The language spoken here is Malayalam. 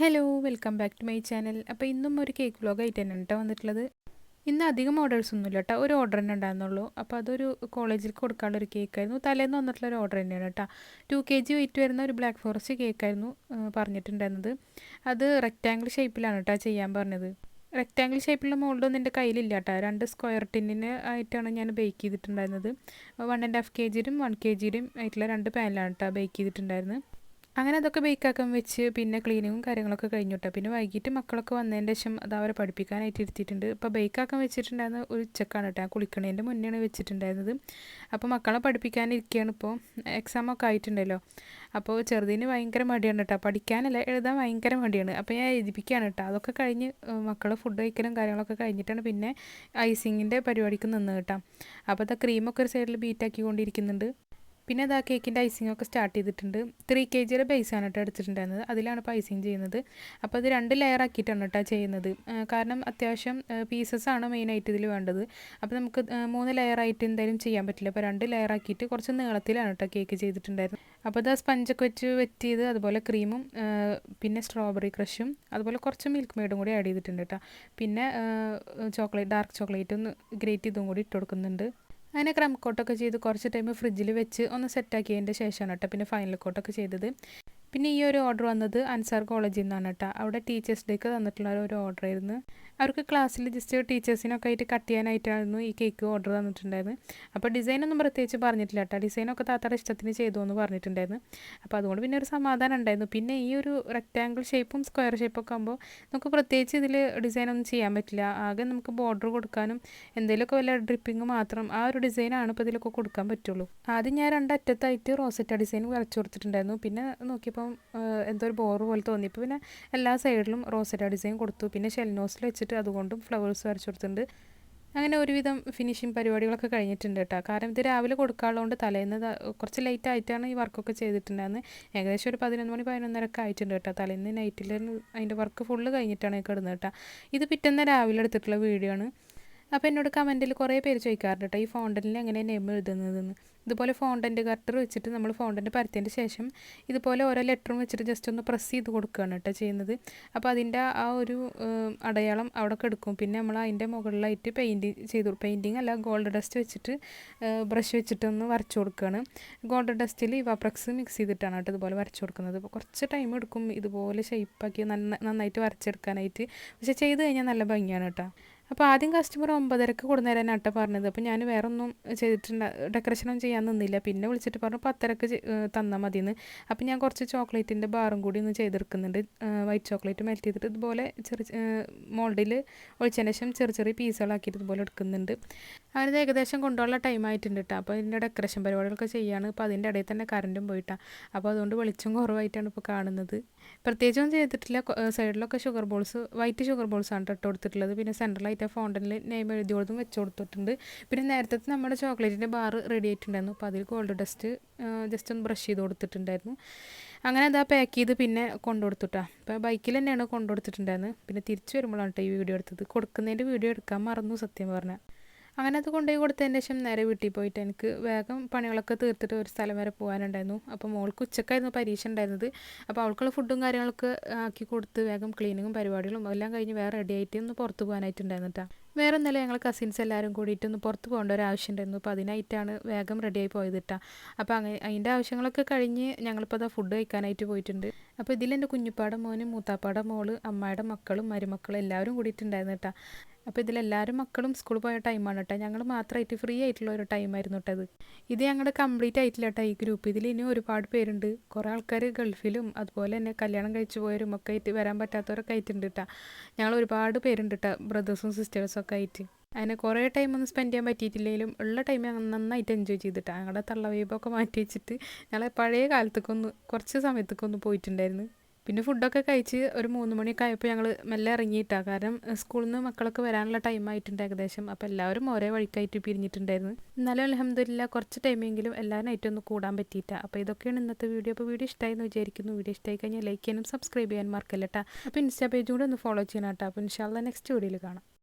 Hello welcome back to my channel അപ്പോൾ ഇന്നും ഒരു കേക്ക് വ്ലോഗ് ആയിട്ട് തന്നെ കേട്ടോ വന്നിട്ടുള്ളത്. ഇന്ന് അധികം ഓർഡേഴ്സ് ഒന്നുമില്ല കേട്ടോ ഒരു ഓർഡർ തന്നെ ഉണ്ടായിരുന്നുള്ളൂ. അപ്പോൾ അതൊരു കോളേജിൽ കൊടുക്കാനുള്ള ഒരു കേക്കായിരുന്നു തലേന്ന് വന്നിട്ടുള്ള ഒരു ഓർഡർ തന്നെയാണ് കേട്ടോ ടു കെ ജി വെയിറ്റ് വരുന്ന ഒരു ബ്ലാക്ക് ഫോറസ്റ്റ് കേക്കായിരുന്നു പറഞ്ഞിട്ടുണ്ടായിരുന്നത്. അത് റെക്റ്റാങ്കിൾ ഷേപ്പിലാണ് കേട്ടോ ചെയ്യാൻ പറഞ്ഞത്. റെക്റ്റാങ്കിൾ ഷേപ്പിലുള്ള മോൾഡൊന്നും എന്റെ കയ്യിലില്ല കേട്ടോ രണ്ട് സ്ക്വയർ ടിന്നിന് ആയിട്ടാണ് ഞാൻ ബേക്ക് ചെയ്തിട്ടുണ്ടായിരുന്നത്. വൺ ആൻഡ് ഹാഫ് കെ ജിയിലും വൺ കെ ജിയിലും ആയിട്ടുള്ള രണ്ട് പാനിലാണ് കേട്ടോ ബേക്ക് ചെയ്തിട്ടുണ്ടായിരുന്നത്. അങ്ങനെ അതൊക്കെ ബേക്കാക്കാൻ വെച്ച് പിന്നെ ക്ലീനിങ്ങും കാര്യങ്ങളൊക്കെ കഴിഞ്ഞു കേട്ടോ പിന്നെ വൈകിട്ട് മക്കളൊക്കെ വന്നതിന്റെ ശേഷം അത് അവരെ പഠിപ്പിക്കാനായിട്ട് ഇരുത്തിയിട്ടുണ്ട്. ഇപ്പോൾ ബേക്കാക്കാൻ വെച്ചിട്ടുണ്ടായിരുന്ന ഒരു ഉച്ചക്കാണ് കേട്ടോ. കുളിക്കണേന്റെ മുന്നെയാണ് വെച്ചിട്ടുണ്ടായിരുന്നത്. അപ്പോൾ മക്കളെ പഠിപ്പിക്കാനിരിക്കുകയാണ് ഇപ്പോൾ എക്സാമൊക്കെ ആയിട്ടുണ്ടല്ലോ. അപ്പോൾ ചെറുതിന് ഭയങ്കര മടിയാണ് കേട്ടോ. പഠിക്കാനല്ല എഴുതാൻ ഭയങ്കര മടിയാണ്. അപ്പോൾ ഞാൻ എഴുതിപ്പിക്കുകയാണ് കേട്ടോ. അതൊക്കെ കഴിഞ്ഞ് മക്കൾ ഫുഡ് കഴിക്കലും കാര്യങ്ങളൊക്കെ കഴിഞ്ഞിട്ടാണ് പിന്നെ ഐസിങ്ങിന്റെ പരിപാടിക്ക് നിന്ന് കേട്ടോ. അപ്പോൾ അത് ക്രീമൊക്കെ ഒരു സൈഡിൽ ബീറ്റാക്കിക്കൊണ്ടിരിക്കുന്നുണ്ട് പിന്നെ അതാ കേക്കിന്റെ ഐസിംഗ് ഒക്കെ സ്റ്റാർട്ട് ചെയ്തിട്ടുണ്ട്. ത്രീ കെ ജിയുടെ ബേസാണ് കേട്ടോ എടുത്തിട്ടുണ്ടായിരുന്നത്. അതിലാണ് ഇപ്പോൾ ഐസിങ് ചെയ്യുന്നത്. അപ്പോൾ അത് രണ്ട് ലെയർ ആക്കിയിട്ടാണ് കേട്ടോ ചെയ്യുന്നത്. കാരണം അത്യാവശ്യം ആണ് മെയിനായിട്ട് ഇതിൽ വേണ്ടത്. അപ്പോൾ നമുക്ക് മൂന്ന് ലെയർ ആയിട്ട് എന്തായാലും ചെയ്യാൻ പറ്റില്ല. അപ്പോൾ രണ്ട് ലെയർ ആക്കിയിട്ട് കുറച്ച് നീളത്തിലാണ് കേട്ടോ കേക്ക് ചെയ്തിട്ടുണ്ടായിരുന്നത്. അപ്പോൾ അത് സ്പഞ്ചൊക്കെ വെച്ച് വെറ്റ് ചെയ്ത് അതുപോലെ ക്രീമും പിന്നെ സ്ട്രോബെറി ക്രഷും അതുപോലെ കുറച്ച് മിൽക്ക് മെയ്ഡും കൂടി ആഡ് ചെയ്തിട്ടുണ്ട് കേട്ടോ. പിന്നെ ചോക്ലേറ്റ് ഡാർക്ക് ചോക്ലേറ്റ് ഒന്ന് ഗ്രേറ്റ് ചെയ്തും കൂടി ഇട്ട് കൊടുക്കുന്നുണ്ട്. അങ്ങനെ ക്രം കോട്ടൊക്കെ ചെയ്ത് കുറച്ച് ടൈം ഫ്രിഡ്ജിൽ വെച്ച് ഒന്ന് സെറ്റാക്കിയതിന്റെ ശേഷമാണ് കേട്ടോ പിന്നെ ഫൈനൽ കോട്ടൊക്കെ ചെയ്തത്. പിന്നെ ഈ ഒരു ഓർഡർ വന്നത് അൻസാർ കോളേജിൽ നിന്നാണ് കേട്ടോ അവിടെ ടീച്ചേഴ്സ് ഡേക്ക് തന്നിട്ടുള്ള ഒരു ഓർഡർ ആയിരുന്നു. അവർക്ക് ക്ലാസ്സിൽ ജസ്റ്റ് ടീച്ചേഴ്സിനൊക്കെ ആയിട്ട് കട്ട് ചെയ്യാനായിട്ടായിരുന്നു ഈ കേക്ക് ഓർഡർ തന്നിട്ടുണ്ടായിരുന്നത്. അപ്പോൾ ഡിസൈനൊന്നും പ്രത്യേകിച്ച് പറഞ്ഞിട്ടില്ല കേട്ടോ ഡിസൈനൊക്കെ താത്തയുടെ ഇഷ്ടത്തിന് ചെയ്തു എന്ന് പറഞ്ഞിട്ടുണ്ടായിരുന്നു. അപ്പോൾ അതുകൊണ്ട് പിന്നെ ഒരു സമാധാനം ഉണ്ടായിരുന്നു. പിന്നെ ഈ ഒരു റെക്റ്റാങ്കിൾ ഷേപ്പും സ്ക്വയർ ഷേപ്പൊക്കെ ആകുമ്പോൾ നമുക്ക് പ്രത്യേകിച്ച് ഇതിൽ ഡിസൈനൊന്നും ചെയ്യാൻ പറ്റില്ല. ആകെ നമുക്ക് ബോർഡർ കൊടുക്കാനും എന്തെങ്കിലുമൊക്കെ വല്ല ഡ്രിപ്പിംഗ് മാത്രം ആ ഒരു ഡിസൈനാണ് ഇപ്പോൾ ഇതിലൊക്കെ കൊടുക്കാൻ പറ്റുള്ളൂ. ആദ്യം ഞാൻ രണ്ടറ്റത്തായിട്ട് റോസറ്റ ഡിസൈൻ വരച്ചു കൊടുത്തിട്ടുണ്ടായിരുന്നു. പിന്നെ നോക്കിയപ്പം എന്തോ ഒരു ബോർ പോലെ തോന്നി. ഇപ്പോൾ പിന്നെ എല്ലാ സൈഡിലും റോസറ്റ ഡിസൈൻ കൊടുത്തു. പിന്നെ ഷെൽനോസിൽ വെച്ചിട്ട് വെച്ചിട്ട് അതുകൊണ്ടും ഫ്ലവേഴ്സ് വരച്ചു കൊടുത്തിട്ടുണ്ട്. അങ്ങനെ ഒരുവിധം ഫിനിഷിങ് പരിപാടികളൊക്കെ കഴിഞ്ഞിട്ടുണ്ട് കേട്ടോ. കാരണം ഇത് രാവിലെ കൊടുക്കാനുള്ളതുകൊണ്ട് തലേന്ന് കുറച്ച് ലേറ്റ് ആയിട്ടാണ് ഈ വർക്കൊക്കെ ചെയ്തിട്ടുണ്ടായിരുന്നത്. ഏകദേശം ഒരു പതിനൊന്ന് മണി പതിനൊന്നരൊക്കെ ആയിട്ടുണ്ട് കേട്ടോ. തലേന്ന് നൈറ്റിൽ അതിന്റെ വർക്ക് ഫുള്ള് കഴിഞ്ഞിട്ടാണ് കിടന്നത് കേട്ടോ. ഇത് പിറ്റേന്ന് രാവിലെ എടുത്തിട്ടുള്ള വീഡിയോ ആണ്. അപ്പോൾ എന്നോട് കമന്റിൽ കുറേ പേര് ചോദിക്കാറുണ്ട് കേട്ടോ ഈ ഫോണ്ടനിൽ എങ്ങനെ നെയിം എഴുതുന്നതെന്ന്? ഇതുപോലെ ഫോണ്ടന്റ് കട്ടർ വെച്ചിട്ട് നമ്മൾ ഫോണ്ടന്റ് പരത്തിയതിന്റെ ശേഷം ഇതുപോലെ ഓരോ ലെറ്ററും വെച്ചിട്ട് ജസ്റ്റ് ഒന്ന് പ്രസ് ചെയ്ത് കൊടുക്കുകയാണ് കേട്ടോ ചെയ്യുന്നത്. അപ്പോൾ അതിന്റെ ആ ഒരു അടയാളം അവിടെ എടുക്കും പിന്നെ നമ്മൾ അതിന്റെ മുകളിലായിട്ട് പെയിന്റ് ചെയ്തു പെയിന്റിങ് അല്ല ഗോൾഡ് ഡസ്റ്റ് വെച്ചിട്ട് ബ്രഷ് വെച്ചിട്ടൊന്ന് വരച്ചു കൊടുക്കുകയാണ് ഗോൾഡ് ഡസ്റ്റിൽ ഇവാപ്രക്സ് മിക്സ് ചെയ്തിട്ടാണ് കേട്ടോ ഇതുപോലെ വരച്ചു കൊടുക്കുന്നത്. അപ്പോൾ കുറച്ച് ടൈം എടുക്കും ഇതുപോലെ ഷേപ്പാക്കി നന്നായിട്ട് വരച്ചെടുക്കാനായിട്ട്. പക്ഷേ ചെയ്ത് കഴിഞ്ഞാൽ നല്ല ഭംഗിയാണ് കേട്ടോ അപ്പോൾ ആദ്യം കസ്റ്റമർ ഒമ്പതരക്ക് കൊടുന്നേരാൻ അട്ട പറഞ്ഞത്. അപ്പോൾ ഞാൻ വേറെ ഒന്നും ചെയ്തിട്ടുണ്ട് ഡെക്കറേഷനൊന്നും ചെയ്യാൻ നിന്നില്ല. പിന്നെ വിളിച്ചിട്ട് പറഞ്ഞു പത്തരക്ക് തന്നാൽ മതിയെന്ന് അപ്പോൾ ഞാൻ കുറച്ച് ചോക്ലേറ്റിന്റെ ബാറും കൂടി ഒന്ന് ചെയ്തെടുക്കുന്നുണ്ട്. വൈറ്റ് ചോക്ലേറ്റ് മെൽറ്റ് ചെയ്തിട്ട് ഇതുപോലെ ചെറിയ മോൾഡിൽ ഒഴിച്ചതിന് ശേഷം ചെറിയ ചെറിയ പീസുകളാക്കിയിട്ട് ഇതുപോലെ എടുക്കുന്നുണ്ട്. അങ്ങനെ ഏകദേശം കൊണ്ടുള്ള ടൈം ആയിട്ടുണ്ട് കേട്ടോ അപ്പോൾ ഇതിന്റെ ഡെക്കറേഷൻ പരിപാടികളൊക്കെ ചെയ്യാണ്. അപ്പോൾ അതിന്റെ ഇടയിൽ തന്നെ കറണ്ടും പോയിട്ടാണ് അപ്പോൾ അതുകൊണ്ട് വെളിച്ചം കുറവായിട്ടാണ് ഇപ്പോൾ കാണുന്നത്. പ്രത്യേകിച്ചൊന്നും ചെയ്തിട്ടില്ല. സൈഡിലൊക്കെ ഷുഗർ ബോൾസ് വൈറ്റ് ഷുഗർ ആണ് ഇട്ട് കൊടുത്തിട്ടുള്ളത്. പിന്നെ സെൻട്രലായിട്ട് ഫോണ്ടനിൽ നെയിം എഴുതി കൊടുത്തും വെച്ച് കൊടുത്തിട്ടുണ്ട്. പിന്നെ നേരത്തെ നമ്മുടെ ചോക്ലേറ്റിന്റെ ബാർ റെഡി ആയിട്ടുണ്ടായിരുന്നു. അപ്പോൾ അതിൽ ഗോൾഡ് ഡസ്റ്റ് ജസ്റ്റ് ഒന്ന് ബ്രഷ് ചെയ്ത് കൊടുത്തിട്ടുണ്ടായിരുന്നു. അങ്ങനെ അതാ പാക്ക് ചെയ്ത് പിന്നെ കൊണ്ടുകൊടുത്തുട്ടാ. അപ്പോൾ ബൈക്കിൽ തന്നെയാണ് കൊണ്ടുകൊടുത്തിട്ടുണ്ടായിരുന്നത്. പിന്നെ തിരിച്ചു വരുമ്പോഴാണ് കേട്ടോ ഈ വീഡിയോ എടുത്തത്. കൊടുക്കുന്നതിന്റെ വീഡിയോ എടുക്കാൻ മറന്നു സത്യം പറഞ്ഞാൽ അങ്ങനെ അത് കൊണ്ടുപോയി കൊടുത്തതിന് ശേഷം നേരെ വീട്ടിൽ പോയിട്ട് എനിക്ക് വേഗം പണികളൊക്കെ തീർത്തിട്ട് ഒരു സ്ഥലം വരെ പോകാനുണ്ടായിരുന്നു. അപ്പോൾ മോൾക്ക് ഉച്ചക്കായിരുന്നു പരീക്ഷ ഉണ്ടായിരുന്നത്. അപ്പോൾ അവൾക്കുള്ള ഫുഡും കാര്യങ്ങളൊക്കെ ആക്കി കൊടുത്ത് വേഗം ക്ലീനിങ്ങും പരിപാടികളും എല്ലാം കഴിഞ്ഞ് വേറെ റെഡി ആയിട്ട് ഒന്ന് പുറത്ത് പോകാനായിട്ടുണ്ടായിരുന്നു കേട്ടോ വേറെ ഒന്നല്ല ഞങ്ങൾ കസിൻസ് എല്ലാവരും കൂടിയിട്ട് ഒന്ന് പുറത്ത് പോകേണ്ട ഒരു ആവശ്യം ഉണ്ടായിരുന്നു. അപ്പോൾ അതിനായിട്ടാണ് വേഗം റെഡിയായി പോയത് കേട്ടോ അപ്പോൾ അങ്ങനെ അതിന്റെ ആവശ്യങ്ങളൊക്കെ കഴിഞ്ഞ് ഞങ്ങളിപ്പോൾ അതാ ഫുഡ് കഴിക്കാനായിട്ട് പോയിട്ടുണ്ട്. അപ്പോൾ ഇതിലെന്റെ കുഞ്ഞുപ്പാടെ മോനും മൂത്താപ്പാടെ മോൾ അമ്മയുടെ മക്കളും മരുമക്കളും എല്ലാവരും കൂടിയിട്ടുണ്ടായിരുന്നു കേട്ടോ അപ്പോൾ ഇതിലെല്ലാവരും മക്കളും സ്കൂളിൽ പോയ ടൈമാണ് കേട്ടോ ഞങ്ങൾ മാത്രമായിട്ട് ഫ്രീ ആയിട്ടുള്ള ഒരു ടൈമായിരുന്നു കേട്ടോ ഇത്. ഞങ്ങളുടെ കംപ്ലീറ്റ് ആയിട്ടില്ല കേട്ടോ ഈ ഗ്രൂപ്പ് ഇതിൽ ഇനി ഒരുപാട് പേരുണ്ട്. കുറേ ആൾക്കാർ ഗൾഫിലും അതുപോലെ തന്നെ കല്യാണം കഴിച്ചു പോയവരും ഒക്കെ ആയിട്ട് വരാൻ പറ്റാത്തവരൊക്കെ ആയിട്ടുണ്ട് കേട്ടോ ഞങ്ങൾ ഒരുപാട് പേരുണ്ട് കേട്ടോ ബ്രദേഴ്സും സിസ്റ്റേഴ്സും ഒക്കെ ആയിട്ട്. അതിനെ കുറേ ടൈം ഒന്നും സ്പെൻഡ് ചെയ്യാൻ പറ്റിയിട്ടില്ലെങ്കിലും ഉള്ള ടൈം നന്നായിട്ട് എൻജോയ് ചെയ്തിട്ടാണ് ഞങ്ങളുടെ തള്ള വൈബൊക്കെ മാറ്റി വെച്ചിട്ട് ഞങ്ങൾ പഴയ കാലത്തേക്കൊന്ന് കുറച്ച് സമയത്തേക്കൊന്ന് പോയിട്ടുണ്ടായിരുന്നു. പിന്നെ ഫുഡൊക്കെ കഴിച്ച് ഒരു മൂന്ന് മണിയൊക്കെ ആയപ്പോൾ ഞങ്ങൾ മെല്ലെ ഇറങ്ങിയിട്ടാണ് കാരണം സ്കൂളിൽ നിന്ന് മക്കളൊക്കെ വരാനുള്ള ടൈം ആയിട്ടുണ്ട് ഏകദേശം. അപ്പോൾ എല്ലാവരും ഒരേ വഴിക്കായിട്ട് പിരിഞ്ഞിട്ടുണ്ടായിരുന്നു. എന്നാലും അലഹമ്മദില്ല കുറച്ച് ടൈമെങ്കിലും എല്ലാ നൈറ്റും ഒന്ന് കൂടാൻ പറ്റിയിട്ടാണ് അപ്പോൾ ഇതൊക്കെയാണ് ഇന്നത്തെ വീഡിയോ അപ്പോൾ വീഡിയോ ഇഷ്ടമായി എന്ന് വിചാരിക്കുന്നു. വീഡിയോ ഇഷ്ടമായി കഴിഞ്ഞാൽ ലൈക്ക് ചെയ്യാനും സബ്സ്ക്രൈബ് ചെയ്യാൻ മറക്കല്ല കേട്ടോ അപ്പോൾ ഇൻസ്റ്റാ പേജും കൂടെ ഒന്ന് ഫോളോ ചെയ്യണം കേട്ടോ അപ്പോൾ ഇൻഷാല്ല നെക്സ്റ്റ് വീഡിയോയിൽ കാണാം.